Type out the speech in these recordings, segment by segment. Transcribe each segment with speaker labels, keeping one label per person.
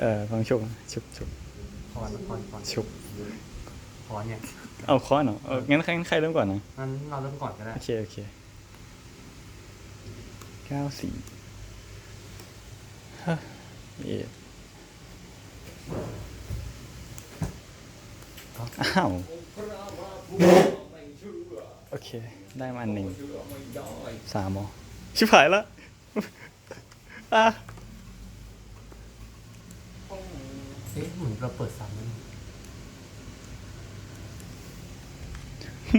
Speaker 1: เออฟังชุบชุบชุบ
Speaker 2: คอนคอนคอน
Speaker 1: ชุบ
Speaker 2: คอนเนี่ย
Speaker 1: เอาค้อนเหรอเอองั้นใครงั้นใครเริ่มก่อนนะ
Speaker 2: งั้นเราเริ่มก่อนก็ได้
Speaker 1: โอเคโอเคเก้าสี่ฮะเอ็ดอ้าวโอเค ได้มาอันหนึ่งสามอ๋อชิบหายละอะ
Speaker 2: เอ๊ะเหมือนเราเปิดซ้ำเลย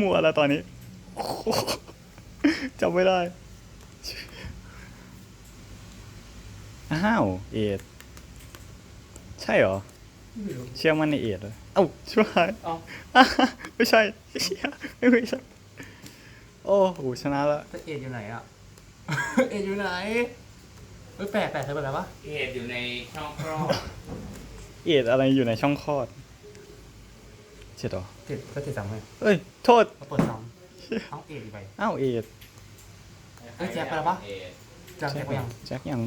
Speaker 1: มัวแล้วตอนนี้จำไม่ได้ อ้าว เอ็ด ใช่เหรอ
Speaker 2: ไม่รู้
Speaker 1: เชื่อมั่นในเอ็ดเลยเอ้าชิบหาย
Speaker 2: เอ้า
Speaker 1: อะไม่ใช่เชี่ยไม่ไม่ใช่ โอ้โหชนะละ
Speaker 2: แต่เอ็ดอยู่ไหนอะ เอ็ดอยู่ไหนเฮ้ยแปดแปดเคยเป็นอะไรวะ
Speaker 3: เหตุอยู่ในช่องคลอด
Speaker 1: เอ็ดอะไรอยู่ในช่องคลอดเจ็ดเหรอ
Speaker 2: เจ็ดก็เจ็ดซ้ำไง
Speaker 1: เอ้ย โทษ
Speaker 2: เราเปิดซ้ำเอ้าเอ็ดอีกไป
Speaker 1: อ้าวเอ็ด
Speaker 2: เอ้ยแจ็คไปแล้วปะ
Speaker 3: เหตุ
Speaker 2: จำแจ็คไปยัง
Speaker 1: แจ็คยัง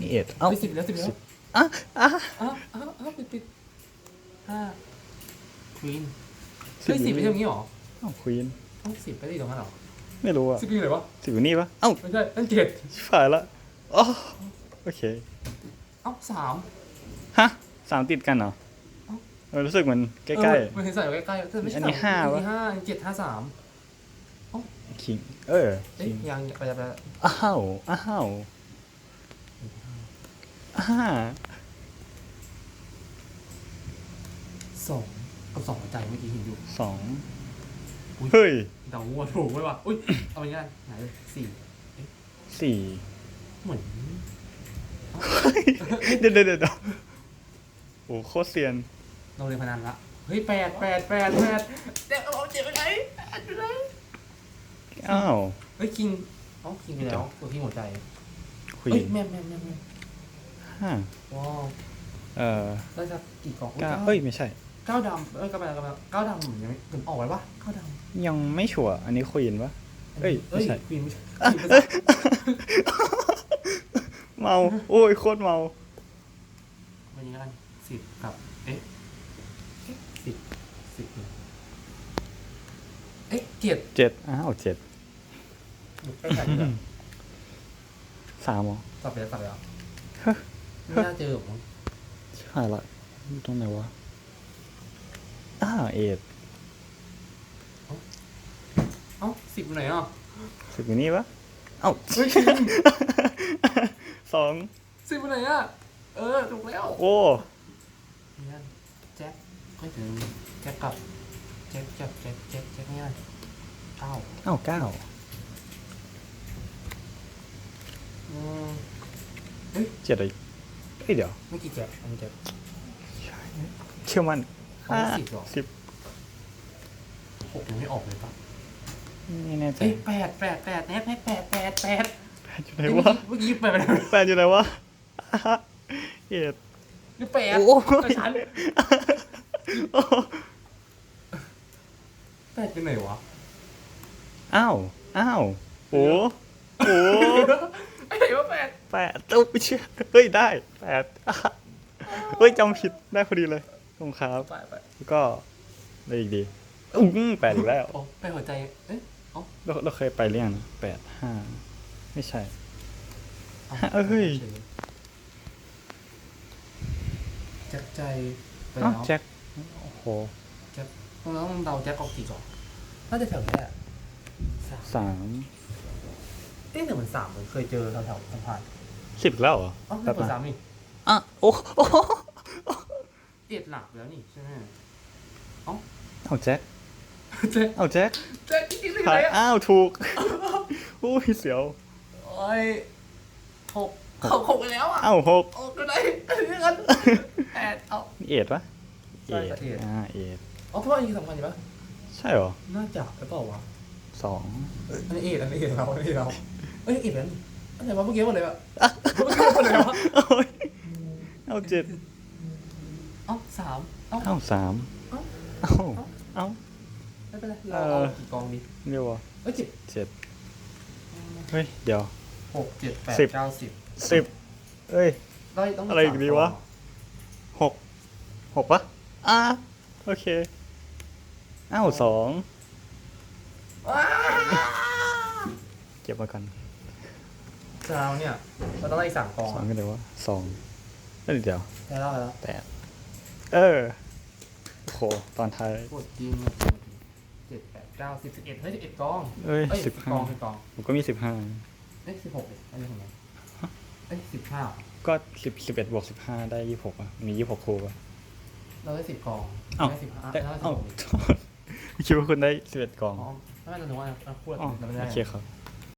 Speaker 1: นี่เอ็ดเอ้า
Speaker 2: เฮ้ยสิบแล้วสิบแล้ว
Speaker 1: อะอะ
Speaker 2: อ้าวอ้าวอ้าวปิดปิดห้าควีนเฮ้ยสิบไม่ใช่อย่างนี้หรอ
Speaker 1: อ้าวควีน
Speaker 2: เอ้าสิบไปที่ตรงนั้นหรอ
Speaker 1: ไม่รู้อะ
Speaker 2: สิบอยู่ไหนวะ
Speaker 1: สิบอยู่นี่ปะเอ้า
Speaker 2: ไม่ใช่นั่นเจ็ด
Speaker 1: ชิบหายละอ๋อโอเค
Speaker 2: เอ้าสาม
Speaker 1: ฮะ สามติดกันเหรอ
Speaker 2: เอ้า
Speaker 1: เออรู้สึกเหมือนใกล้
Speaker 2: เออมันเห็นใส่ไว้ใกล้ๆแต่ไม่ใช่
Speaker 1: อันนี้
Speaker 2: สม
Speaker 1: ห้าวะ
Speaker 2: อันนี้ห้าอันนี้เจ็ดห้าสาม
Speaker 1: ๆคิง เออ
Speaker 2: เอ้ย
Speaker 1: คิง
Speaker 2: ยังไปจะไป
Speaker 1: อ้าวอ้าวอ้า
Speaker 2: สองกับสองหัวใจเมื่อกี้เห็นอยู่
Speaker 1: สอง
Speaker 2: อุ๊ย
Speaker 1: เฮ้ย
Speaker 2: เดาวัวถูกไหมวะอุ้ยเอาอย่างนี้กันไหนเลยสี่
Speaker 1: สี่
Speaker 2: เหมือน
Speaker 1: เดี๋ยวเดี๋ยวเดี๋ยว โอ้โคตรเซียน
Speaker 2: เราเรียนพนันละเฮ้ยแปดแปดแปดแปดเด็กเอาเจ็บไปไหนอันไปไหน
Speaker 1: อ้าว
Speaker 2: เฮ้ยคิงเอ้าคิงไปแล้วตัวที่หัวใจ
Speaker 1: ควี
Speaker 2: เฮ้ย
Speaker 1: น
Speaker 2: แม่แม่แม่แม่
Speaker 1: ห้า
Speaker 2: ว้าว
Speaker 1: เออ
Speaker 2: ได้สักกี่กล่อง
Speaker 1: เก้าเอ้ยไม่ใช่
Speaker 2: เก้าดำเอ้ยกลับไปแล้วกลับไปแล้วเก้าดำยังไม่ถึงออกไว้ปะเก้าดำ
Speaker 1: ยังไม่ชัวร์อันนี้ควีนปะเอ้ยไม่
Speaker 2: เอ้ย
Speaker 1: ใช่
Speaker 2: ควีนไม่ใช่ควีนไม่ใช่
Speaker 1: เมา โอ้ยโคตรเมา
Speaker 2: วันนี้กัน สิบกับเอ๊ะเอ๊ะสิบสิบหนึ่งเอ๊ะเจ็ด
Speaker 1: เจ็ดอ้าวเจ็ด
Speaker 2: ใกล้ๆกัน
Speaker 1: สามเหรอ
Speaker 2: สับไปแล้วสับไปแล้ว
Speaker 1: ฮะ
Speaker 2: ไม่น่าเจอหรอกมั้ง
Speaker 1: ชิบหายละอยู่ตรงไหนวะอ้าวเอ็ด
Speaker 2: เอ้าสิบอยู่ไหนอะ
Speaker 1: สิบอยู่นี่ปะเอ้า
Speaker 2: เฮ้ย
Speaker 1: สอง
Speaker 2: สิบอยู่ไหนอะเออถูกแล้ว
Speaker 1: โอ้
Speaker 2: นี่น แจ็คเฮ้ยถึงแจ็คกับแจ็คแจ็คแจ็คแจ็คแจ็คเนี่ยเก้า
Speaker 1: เอ้าเก้า
Speaker 2: อืม
Speaker 1: เจ็ดเลยเอ้ยเดี๋ยว
Speaker 2: ไม่กี่แจ็คอันนี้แจ็ค
Speaker 1: เชื่อมั่น
Speaker 2: เอาสิบเหรอ
Speaker 1: สิบ
Speaker 2: หกยังไม่ออกเลยปะ
Speaker 1: ไม่แน่ใจ
Speaker 2: เอ้ยแปดแปดแปดแนทแนทแปดแปดแปด
Speaker 1: แปดอยู่ไหน
Speaker 2: เอ้ยวะเมื่อกี้แปดไปแล้ว
Speaker 1: แปดอยู่ไหนวะอะ ฮะเอ็ด
Speaker 2: นี่แปด
Speaker 1: โอ้ย
Speaker 2: ไปฉันแปดเป็นไหนวะ
Speaker 1: อ้าว อ้าวโอ้โห
Speaker 2: ไอ้ไหนวะแปด
Speaker 1: แปดตุ๊บเชื่อเฮ้ยได้แปดอะเฮ้ยจำผิดได้พอดีเลยขอบคุณครับ
Speaker 2: ไปไป
Speaker 1: แล้วก็ได้อีกดีอุ้งแปดอีกแล้ว
Speaker 2: โอ้แปดหัวใจ เอ๊ะ
Speaker 1: เราเราเคยไปเรียงนะแปดห้าไม่ใช่
Speaker 2: อา
Speaker 1: เอ้ย
Speaker 2: แจ็คใจไป
Speaker 1: อ้า
Speaker 2: แล้วว
Speaker 1: แจ็คโอ้โห
Speaker 2: เราต้องเดาแจ็คออกกี่ก่อนน่าจะแถวนี้แหละสาม
Speaker 1: สาม
Speaker 2: เอ๊ะแต่เหมือนสามเหมือนเคยเจอแถวๆสะพาน
Speaker 1: สิบแล้วเหรอ
Speaker 2: อ๋อ
Speaker 1: แป๊
Speaker 2: ไม่
Speaker 1: บ
Speaker 2: เปิด
Speaker 1: นะ
Speaker 2: สามนี่
Speaker 1: อะโอ้โอ้
Speaker 2: เจ็ดหลักแล้วนี่ใช่ไหม
Speaker 1: เอาแจ็ค
Speaker 2: แจ็ค
Speaker 1: เอาแจ็ค
Speaker 2: แจ็คจริงๆเลย
Speaker 1: ถ่าย
Speaker 2: อะ
Speaker 1: อ้าวถูกอุ้ยเสียว
Speaker 2: โอ้ยหก เขาหกไปแล้วอะ
Speaker 1: อ้าวหก
Speaker 2: โอ้ก็ได้อันนี้กันแปดเอา
Speaker 1: นี่เอ็ดปะ
Speaker 2: ใช่ค่ะเอ็ด
Speaker 1: อ่าเอ็ด
Speaker 2: อ๋อเพราะว่าอันนี้สำคัญอยู่ปะ
Speaker 1: ใช่เหรอ
Speaker 2: น่าจะหรือเปล่าวะ
Speaker 1: สอง
Speaker 2: อันนี้เอ็ดอันนี้เอ็ดเราอันนี้เราเอ้ยเอ็ดแล้วนี่อันไหนวะเมื่อกี้หมดเลยปะเมื่อกี้หมดเลยวะ
Speaker 1: โอ้ยเอาเจ็ด
Speaker 2: เอ้าสามเอ้า
Speaker 1: เอาสาม
Speaker 2: เอ้า
Speaker 1: เอาเอา
Speaker 2: ไม่เป็นไร
Speaker 1: เอ
Speaker 2: เรา
Speaker 1: อ
Speaker 2: เอากี่กองดี
Speaker 1: เรียกว่า
Speaker 2: เอ้ยเจ็ด
Speaker 1: เจ็ดเฮ้ย เดี๋ยว
Speaker 2: หกเจ็ดแปด
Speaker 1: สิบ
Speaker 2: เก้าสิบ
Speaker 1: สิบเอ้ย
Speaker 2: ได้ต้อง
Speaker 1: อะไรอีกดีวะ
Speaker 2: ส
Speaker 1: หกปะอ่าโอเคอ้าวสองเก็บมาก่อน
Speaker 2: จะเอาเนี่ยเราต้องไล่อีกสามกอง
Speaker 1: สองก็เดี๋ยวว่าสองเอ้ยเดี๋ยว
Speaker 2: ได้แล้วแล้ว
Speaker 1: แปดเออโอ้โหตอนท้าย
Speaker 2: ปวดจริงเจ็ดแปดเก้าสิบสิบเอ็ดเฮ้ยสิบเอ็ดกอง
Speaker 1: เอ้ย
Speaker 2: เอ้ย
Speaker 1: สิ
Speaker 2: สิ
Speaker 1: บบห้าก
Speaker 2: องสิบกอง
Speaker 1: ผมก็มีสิบห้า
Speaker 2: เอ้ยสิบหกเลยอะไรของมันเอ้ยสิบห้า
Speaker 1: ก็สิบสิบเอ็ดบวกสิบห้าได้ยี่หกอะ มียี่หกครูอะ
Speaker 2: เราได้สิบกอง
Speaker 1: เอ้า
Speaker 2: ได้สิบห้า
Speaker 1: แต่
Speaker 2: ได้สิบ
Speaker 1: เอ้า
Speaker 2: หก
Speaker 1: โทษคิดว่าคุณได้สิบเอ็ดกล่อง
Speaker 2: อ๋อไม่เป็นไรเราถึงว่าเราพูด
Speaker 1: อ๋อ
Speaker 2: เราไม่ได้
Speaker 1: โอเคครับ